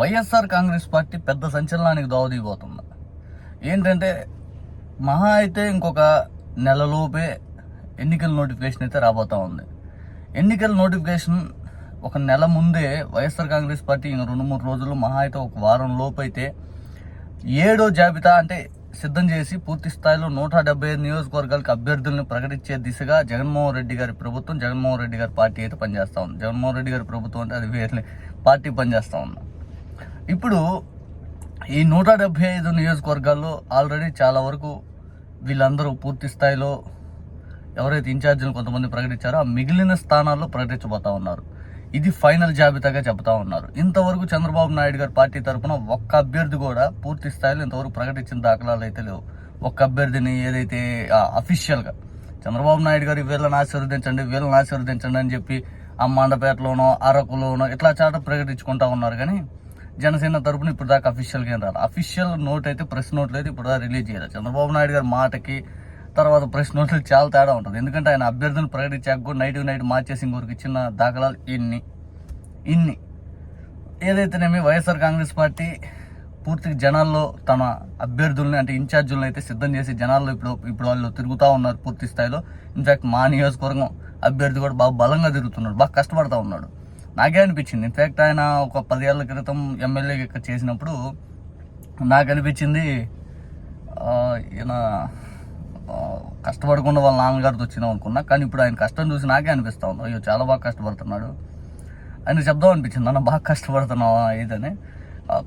YSR Congress party పెద్ద సంచలనానికి దోవదీయబోతుంది ఏంటంటే మహా అయితే ఇంకొక నెలలోపే ఎన్నికల నోటిఫికేషన్ అయితే రాబోతా ఉంది. ఎన్నికల నోటిఫికేషన్ ఒక నెల ముందే వైఎస్ఆర్ కాంగ్రెస్ పార్టీ ఇంకా రెండు మూడు రోజులు మహా అయితే ఒక వారం లోపు అయితే ఏడో జాబితా అంటే సిద్ధం చేసి పూర్తి స్థాయిలో నూట డెబ్బై ఐదు నియోజకవర్గాలకు అభ్యర్థులను ప్రకటించే దిశగా జగన్మోహన్ రెడ్డి గారి ప్రభుత్వం జగన్మోహన్ రెడ్డి గారి పార్టీ అయితే పనిచేస్తూ ఉంది. జగన్మోహన్ రెడ్డి గారి ప్రభుత్వం అంటే అది వేరే పార్టీ పనిచేస్తూ ఉంది. ఇప్పుడు ఈ నూట డెబ్భై ఐదు నియోజకవర్గాల్లో ఆల్రెడీ చాలా వరకు వీళ్ళందరూ పూర్తి స్థాయిలో ఎవరైతే ఇన్ఛార్జీలు కొంతమంది ప్రకటించారో ఆ మిగిలిన స్థానాల్లో ప్రకటించబోతా ఉన్నారు. ఇది ఫైనల్ జాబితాగా చెబుతా ఉన్నారు. ఇంతవరకు చంద్రబాబు నాయుడు గారి పార్టీ తరఫున ఒక్క అభ్యర్థి కూడా పూర్తి స్థాయిలో ఇంతవరకు ప్రకటించిన దాఖలాలు అయితే లేవు. ఒక్క అభ్యర్థిని ఏదైతే అఫీషియల్గా చంద్రబాబు నాయుడు గారు వీళ్ళని ఆశీర్వదించండి వీళ్ళని ఆశీర్వదించండి అని చెప్పి ఆ మండపేటలోనో అరకులోనో ఇట్లా చాట ప్రకటించుకుంటా ఉన్నారు. కానీ జనసేన తరపున ఇప్పుడు దాకా అఫీషియల్గా ఏం రాదు అఫీషియల్ నోట్ అయితే ప్రెస్ నోట్ అయితే ఇప్పుడు దాకా రిలీజ్ చేయలేదు. చంద్రబాబు నాయుడు గారి మాటకి తర్వాత ప్రెస్ నోట్లు చాలా తేడా ఉంటుంది. ఎందుకంటే ఆయన అభ్యర్థులు ప్రకటించాక కూడా నైట్ నైట్ మార్చేసి ఇంకొకరికి ఇచ్చిన దాఖలాలు ఇన్ని. ఇన్ని. ఏదైతేనేమి వైఎస్ఆర్ కాంగ్రెస్ పార్టీ పూర్తిగా జనాల్లో తమ అభ్యర్థుల్ని అంటే ఇన్ఛార్జీలను అయితే సిద్ధం చేసి జనాల్లో ఇప్పుడు ఇప్పుడు వాళ్ళు తిరుగుతూ ఉన్నారు పూర్తి స్థాయిలో. ఇన్ఫాక్ట్ మా నియోజకవర్గం అభ్యర్థి కూడా బాగా బలంగా తిరుగుతున్నాడు బాగా కష్టపడతా ఉన్నాడు. నాకే అనిపించింది. ఇన్ఫ్యాక్ట్ ఆయన ఒక పదేళ్ళ క్రితం ఎమ్మెల్యే ఇక్కడ చేసినప్పుడు నాకు అనిపించింది ఈయన కష్టపడకుండా వాళ్ళ నాన్నగారితో వచ్చినాం అనుకున్నా కానీ ఇప్పుడు ఆయన కష్టం చూసి నాకే అనిపిస్తా ఉంది. అయ్యో చాలా బాగా కష్టపడుతున్నాడు. ఆయన చెప్దాం అనిపించింది అన్న బాగా కష్టపడుతున్నావా? ఇదని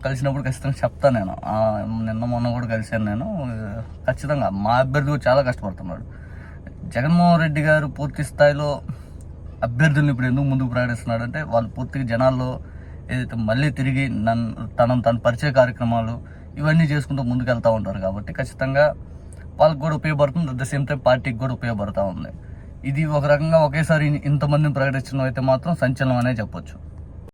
కలిసినప్పుడు ఖచ్చితంగా చెప్తాను నేను. నిన్న మొన్న కూడా కలిశాను నేను. ఖచ్చితంగా మా అభ్యర్థి చాలా కష్టపడుతున్నాడు. జగన్మోహన్ రెడ్డి గారు పూర్తి స్థాయిలో అభ్యర్థులను ఇప్పుడు ఎందుకు ముందుకు ప్రకటిస్తున్నాడు అంటే వాళ్ళు పూర్తిగా జనాల్లో ఏదైతే మళ్ళీ తిరిగి నన్ను తనను తన పరిచయ కార్యక్రమాలు ఇవన్నీ చేసుకుంటూ ముందుకు వెళ్తూ ఉంటారు కాబట్టి ఖచ్చితంగా వాళ్ళకి కూడా ఉపయోగపడుతుంది. అట్ ద సేమ్ టైం పార్టీకి కూడా ఉపయోగపడుతూ ఉంది. ఇది ఒక రకంగా ఒకేసారి ఇంతమందిని ప్రకటించడం అయితే మాత్రం సంచలనం అనే చెప్పొచ్చు.